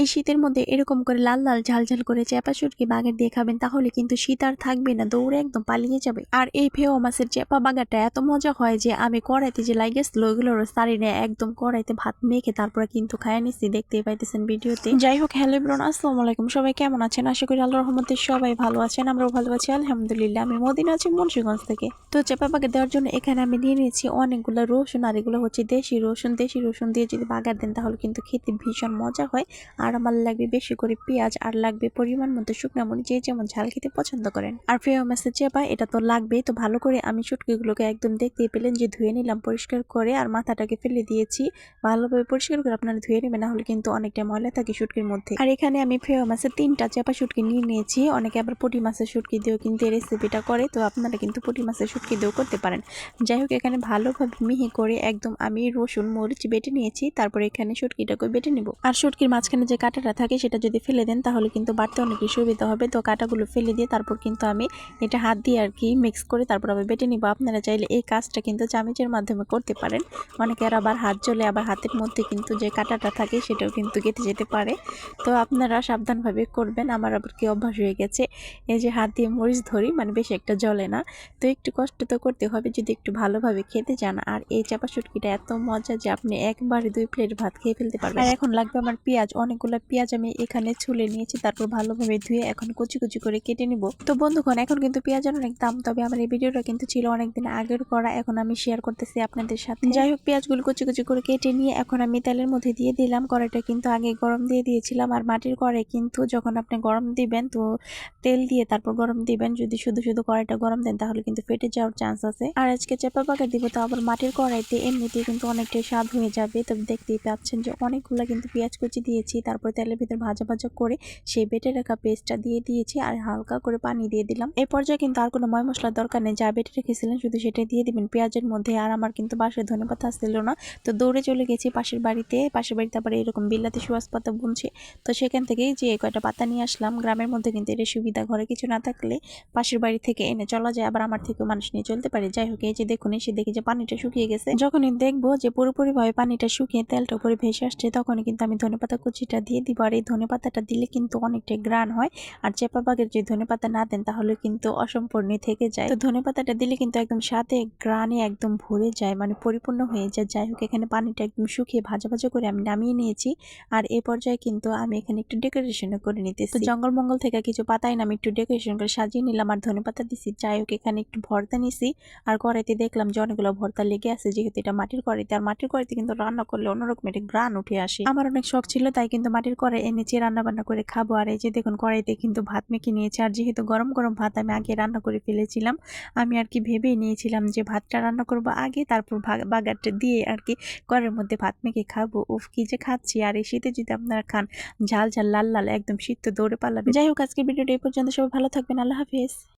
এই শীতের মধ্যে এরকম করে লাল লাল ঝাল ঝাল করে চেপা শুটকি বাগার দিয়ে খাবেন, তাহলে কিন্তু শীত আর থাকবে না, দৌড়ে একদম পালিয়ে যাবে। আর এই ফেও মাছের চেপা বাগারটা এত মজা হয় যে আমি কড়াইতে যে লাগেছিল ওইগুলোর সারি নিয়ে, একদম কড়াইতে ভাত মেখে তারপরে কিন্তু খায় নিচ্ছি দেখতেই পাইতেছেন ভিডিওতে। যাই হোক, হ্যালো ব্রন আসসালামু আলাইকুম, সবাই কেমন আছেন? আশা করি আল্লাহ রহমতে সবাই ভালো আছেন, আমরাও ভালো আছি, আলহামদুলিল্লাহ, আমি মদিনা আছি, মুন্সিগঞ্জ থেকে। তো চেপা বাগার দেওয়ার জন্য এখানে আমি নিয়ে নিয়েছি অনেকগুলো রসুন, আর এগুলো হচ্ছে দেশি রসুন দেশি রসুন দিয়ে যদি বাগার দেন, তাহলে কিন্তু খেতে ভীষণ মজা হয়। আর আমার লাগবে বেশি করে পেঁয়াজ আর লাগবে পরিমাণ মতো শুকনো মরিচ যে যেমন ঝাল খেতে পছন্দ করেন। আর প্রিয় মাছের চেপা এটা তো লাগবেই, তো ভালো করে আমি শুটকিগুলোকে একদম দেখতেই পেলেন যে ধুয়ে নিলাম পরিষ্কার করে আর মাথাটাকে ফেলে দিয়েছি। ভালোভাবে পরিষ্কার করে আপনারা ধুয়ে নেবেন, না হলে কিন্তু অনেকটা ময়লা থাকে শুটকির মধ্যে। আর এখানে আমি প্রিয় মাছের তিনটা চেপা শুটকি নিয়ে নিয়েছি, অনেকে আবার পুঁটি মাছের শুটকি দিয়েও কিন্তু এই রেসিপিটা করে, তো আপনারা কিন্তু পুঁটি মাছের শুটকি দিয়েও করতে পারেন। যাই হোক, এখানে ভালোভাবে মিহি করে একদম আমি রসুন, মরিচ বেটে নিয়েছি, তারপরে এখানে শুটকিটাকে বেটে নিব। আর শুটকির মাঝখানে কাঁটাটা থাকে সেটা যদি ফেলে দেন, তাহলে কিন্তু বাড়তে অনেক সুবিধা হবে। তো কাঁটাগুলো ফেলে দিয়ে তারপর কিন্তু আমি এটা হাত দিয়ে আর কি মিক্স করে তারপর আবার বেটে নিব। আপনারা চাইলে এই কাজটা কিন্তু চামিচের মাধ্যমে করতে পারেন। অনেকের আবার হাত জ্বলে আবার হাতের মধ্যে কিন্তু যে কাঁটাটা থাকে সেটাও কিন্তু কেটে যেতে পারে। তো আপনারা সাবধানভাবে করবেন। আমার আবার কি অভ্যাস হয়ে গেছে। এই যে হাত দিয়ে মরিচ ধরি মানে বেশি একটা জ্বলে না। তো একটু কষ্ট তো করতে হবে যদি একটু ভালোভাবে খেতে চান। আর এই চাপা শুটকিটা এত মজা যে আপনি একবারে দুই প্লেট ভাত খেয়ে ফেলতে পারবেন। আর এখন লাগবে আমার পেঁয়াজ। অনেকগুলো পেঁয়াজ আমি এখানে ছুলে নিয়েছি, তারপর ভালোভাবে ধুয়ে এখন কুচি কুচি করে কেটে নিব। তো বন্ধুগণ, এখন কিন্তু পেঁয়াজের অনেক দাম, তবে আমার এই ভিডিওটা কিন্তু ছিল অনেকদিন আগের করা, এখন আমি শেয়ার করতেছি আপনাদের সাথে। যাই হোক, পেঁয়াজগুলো কুচি কুচি করে কেটে নিয়ে এখন আমি তেলের মধ্যে দিয়ে দিলাম, কড়াইটা কিন্তু আগে গরম দিয়ে দিয়েছিলাম, আর মাটির কড়াই কিন্তু যখন আপনি গরম দিবেন, তো তেল দিয়ে তারপর গরম দিবেন, যদি শুধু শুধু কড়াইটা গরম দেন, তাহলে কিন্তু ফেটে যাওয়ার চান্স আছে। আর আজকে চেপা পাকা দিব, তো আবার মাটির কড়াইতে এমনিতে কিন্তু অনেকটাই স্বাদ হয়ে যাবে, তবে দেখতেই পাচ্ছেন যে অনেকগুলো কিন্তু পেঁয়াজ কুচি দিয়েছি তারপর তেলের ভিতর ভাজা ভাজা করে সেই বেটে রাখা পেস্টটা দিয়ে দিয়েছি আর হালকা করে পানি দিয়ে দিলাম। এই পর্যায়ে কিন্তু আর কোনো ময় মশলার দরকার নেই। যা বেটে রেখেছিলেন শুধু সেটা দিয়ে দিবেন। পেঁয়াজের মধ্যে আর আমার কিন্তু বাসায় ধনে পাতা আসছিল না। তো দৌড়ে চলে গেছি পাশের বাড়িতে। পাশের বাড়িতে আবার এরকম বিলাতি সুয়াস পাতা বুনছে। তো সেখান থেকেই যে কয়টা পাতা নিয়ে আসলাম, গ্রামের মধ্যে কিন্তু এটা সুবিধা। ঘরে কিছু না থাকলে পাশের বাড়ি থেকে এনে চলা যায়। আবার আমার থেকেও মানুষ নিয়ে চলতে পারে। যাই হোক, এই যে দেখুন, এসে দেখি যে পানিটা শুকিয়ে গেছে। যখনই দেখব যে পুরোপুরিভাবে পানিটা শুকিয়ে তেলটা উপরে ভেসে আসছে, তখনই কিন্তু আমি ধনেপাতা কুচিটা দিয়ে দিব আর এই ধনেপাতাটা দিলে কিন্তু অনেকটাই গ্রান হয়। আর চেপা বাগের যে ধনেপাতা না দেন তাহলে কিন্তু অসম্পূর্ণ থেকে যায়। তো ধনেপাতাটা দিলে কিন্তু একদম সাথে গ্রানে একদম ভরে যায় মানে পরিপূর্ণ হয়ে যায়। যাই হোক, এখানে পানিটা একদম শুকিয়ে ভাজা ভাজা করে আমি নামিয়ে নিয়েছি। আর এই পর্যায়ে কিন্তু আমি এখানে একটু ডেকোরেশনও করে নিতেছি। তো জঙ্গল মঙ্গল থেকে কিছু পাতাই আমি একটু ডেকোরেশন করে সাজিয়ে নিলাম আর ধনে পাতা দিছি। যাই হোক, এখানে একটু ভর্তা নিছি। আর কড়াইতে দেখলাম যে অনেকগুলো ভর্তা লেগে আছে, যেহেতু এটা মাটির কড়াইতে। আর মাটির কড়াইতে কিন্তু রান্না করলে অন্যরকম একটা গ্রান উঠে আসে। আমার অনেক শখ ছিল, তাই কিন্তু মাটির কড়াই রান্না বান্না করে খাব। আর এই যে দেখুন, কড়াইতে কিন্তু ভাত মেখে নিয়েছি। আর যেহেতু গরম গরম ভাত আমি আগে রান্না করে ফেলেছিলাম, আমি আর কি ভেবেই নিয়েছিলাম যে ভাতটা রান্না করব আগে, তারপর বাগারটা দিয়ে আর কি কড়ের মধ্যে ভাত মেখে খাব। উফ, কি যে খাচ্ছি। আর এই শীতে যদি আপনারা খান, ঝাল ঝাল, লাল লাল, একদম শীত তো দৌড়ে পালাবে যাই হোক, আজকের ভিডিওটা এই পর্যন্ত। সবাই ভালো থাকবেন। আল্লাহ হাফিজ।